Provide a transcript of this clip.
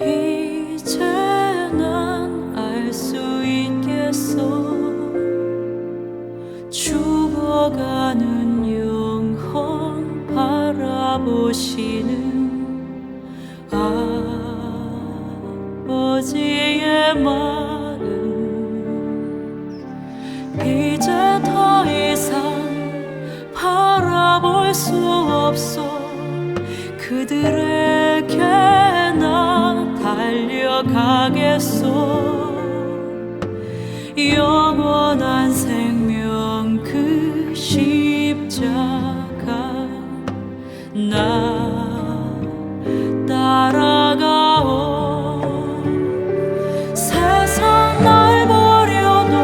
이제 난 알 수 있겠어 죽어가는 영혼 바라보시는 아버지의 마음 이제 더 이상 바라볼 수 없어 그들에게 기억에서 영원한 생명 그 십자가 나 따라가오. 세상 날 버려도